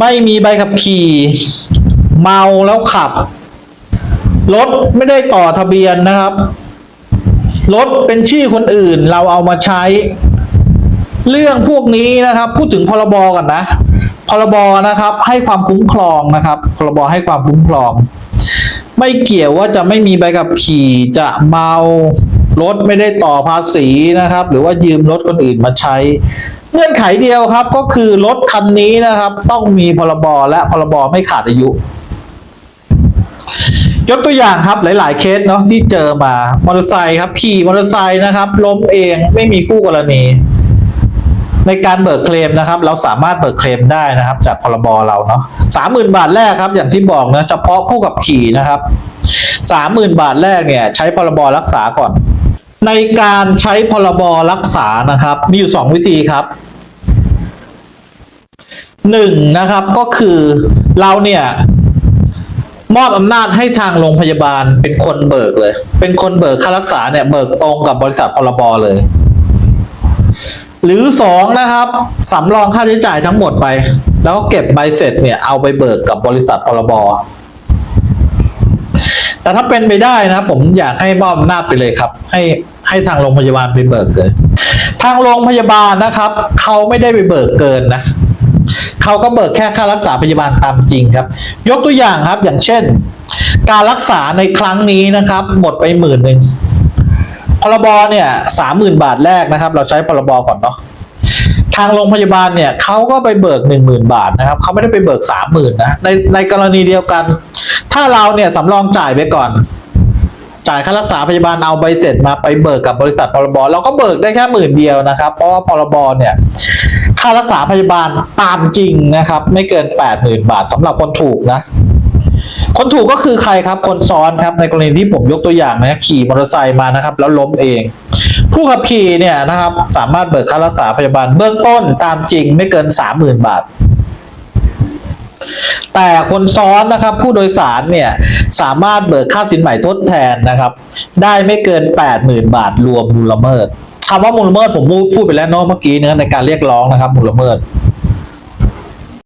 ไม่มีใบขับขี่ เมาแล้วขับ รถไม่ได้ต่อทะเบียนนะครับ รถเป็นชื่อคนอื่นเราเอามาใช้ เรื่องพวกนี้นะครับ พูดถึงพรบก่อนนะ พรบนะครับ ให้ความคุ้มครองนะครับ พรบให้ความคุ้มครอง ไม่เกี่ยวว่าจะไม่มีใบขับขี่จะเมา รถไม่ได้ต่อภาษีนะครับ หรือว่ายืมรถคนอื่นมาใช้เงื่อนไขเดียวครับก็คือรถคันนี้นะครับ ต้องมีพรบและพรบไม่ขาดอายุ ยกตัวอย่างครับหลาย ๆ เคสเนาะที่เจอมามอเตอร์ไซค์ครับขี่มอเตอร์ไซค์นะครับล้มเองไม่มีคู่กรณี ในการเบิกเคลมนะครับ เราสามารถเบิกเคลมได้นะครับ จากพรบเราเนาะสามหมื่นบาทแรกครับ อย่างที่บอกนะเฉพาะผู้ขับขี่นะครับสามหมื่นบาทแรกเนี่ย ใช้พรบรักษาก่อน ในการใช้พรบรักษานะครับ มีอยู่สองวิธีครับหนึ่งนะครับก็คือเราเนี่ย มอบอำนาจให้ทางโรงพยาบาลเป็นคนเบิกเลย เป็นคนเบิกค่ารักษาเนี่ยเบิกตรงกับบริษัทพรบเลย หรือสองนะครับสำรองค่าใช้จ่ายทั้งหมดไป แล้วก็เก็บใบเสร็จเนี่ยเอาไปเบิกกับบริษัทพรบ แต่ถ้าเป็นไปได้นะ ผมอยากให้มอบอำนาจไปเลยครับ ให้ให้ทางโรงพยาบาลไปเบิกเลยทางโรงพยาบาลนะครับ เขาไม่ได้ไปเบิกเกินนะเขาก็เบิกแค่ค่ารักษาพยาบาลตามจริงครับ ยกตัวอย่างครับ อย่างเช่น การรักษาในครั้งนี้นะครับ หมดไปหมื่นหนึ่งพรบเนี่ยสามหมื่นบาทแรกนะครับ เราใช้พรบก่อนเนาะทางโรงพยาบาลเนี่ยเขาก็ไปเบิกหนึ่งหมื่นบาทนะครับเขาไม่ได้ไปเบิกสามหมื่นนะในในกรณีเดียวกัน ถ้าเราเนี่ยสำรองจ่ายไปก่อน จ่ายค่ารักษาพยาบาลเอาใบเสร็จมาไปเบิกกับบริษัทพรบเราก็เบิกได้แค่หมื่นเดียวนะครับ เพราะว่าพรบเนี่ยค่ารักษาพยาบาลตามจริงนะครับ ไม่เกินแปดหมื่นบาทสำหรับคนถูกนะ คนถูกก็คือใครครับคนซ้อนครับในกรณีที่ผมยกตัวอย่างนะขี่มอเตอร์ไซค์มานะครับ แล้วล้มเอง ผู้ขับขี่เนี่ยนะครับ สามารถเบิกค่ารักษาพยาบาลเบื้องต้นตามจริงไม่เกินสามหมื่นบาท แต่คนซ้อนนะครับผู้โดยสารเนี่ยสามารถเบิกค่าสินใหม่ทดแทนนะครับ ได้ไม่เกินแปดหมื่นบาทรวมมูลละเมิดคำว่ามูลละเมิดผมพูดไปแล้วเนาะเมื่อกี้เนื้อในการเรียกร้องนะครับมูลละเมิด